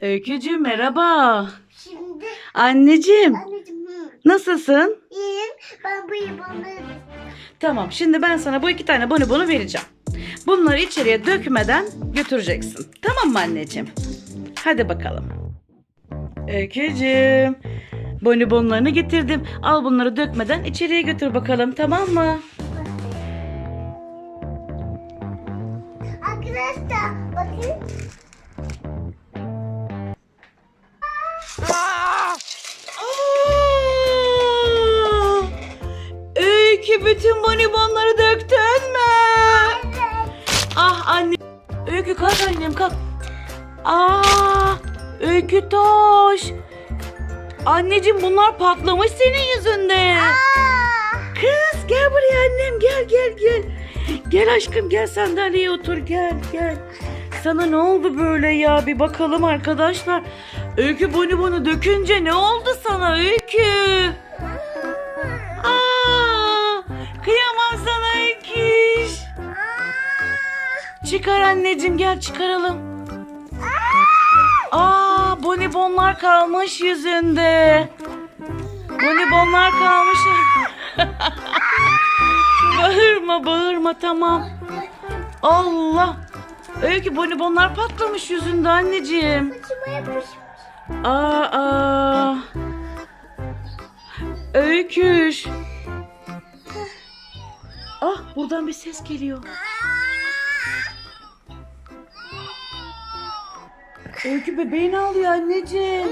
Öykücüğüm merhaba. Şimdi Anneciğim anneciğim hı, nasılsın? iyiyim. Ben bu yılanı Tamam şimdi ben sana bu iki tane bonibonu vereceğim. Bunları içeriye dökmeden götüreceksin. Tamam mı anneciğim? Hadi bakalım. Öykücüğüm. Bonibonlarını getirdim. Al bunları dökmeden içeriye götür bakalım tamam mı? Arkadaşlar bakın. Öykü bütün bonibonları döktün mü? Ah anne. Öykü kalk annem kalk. Aa! Öykü toş. Anneciğim bunlar patlamış senin yüzünden. Kız gel buraya annem gel gel gel. Gel aşkım gel sandalyeye otur gel gel. Sana ne oldu böyle ya bir bakalım arkadaşlar. Öykü bonibonu dökünce ne oldu sana Öykü? Çıkar anneciğim gel çıkaralım. Aa bonibonlar kalmış yüzünde. Bonibonlar kalmış. bağırma bağırma tamam. Allah. Öykü bonibonlar patlamış yüzünde anneciğim. Aa, aa. Öyküş. Ah buradan bir ses geliyor. Öykü bebeğini ağlıyor anneciğim.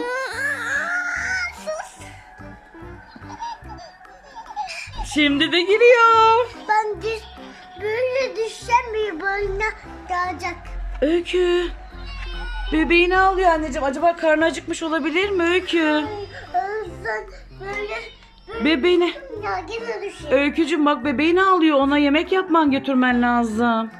Sus. Şimdi de giriyor. Ben düş, böyle düşsem bir boyuna dalacak. Öykü. Bebeğini ağlıyor anneciğim. Acaba karnı acıkmış olabilir mi Öykü? Sen böyle Bebeğini. ya. Öykücüm bak bebeğini ağlıyor. Ona yemek yapman götürmen lazım.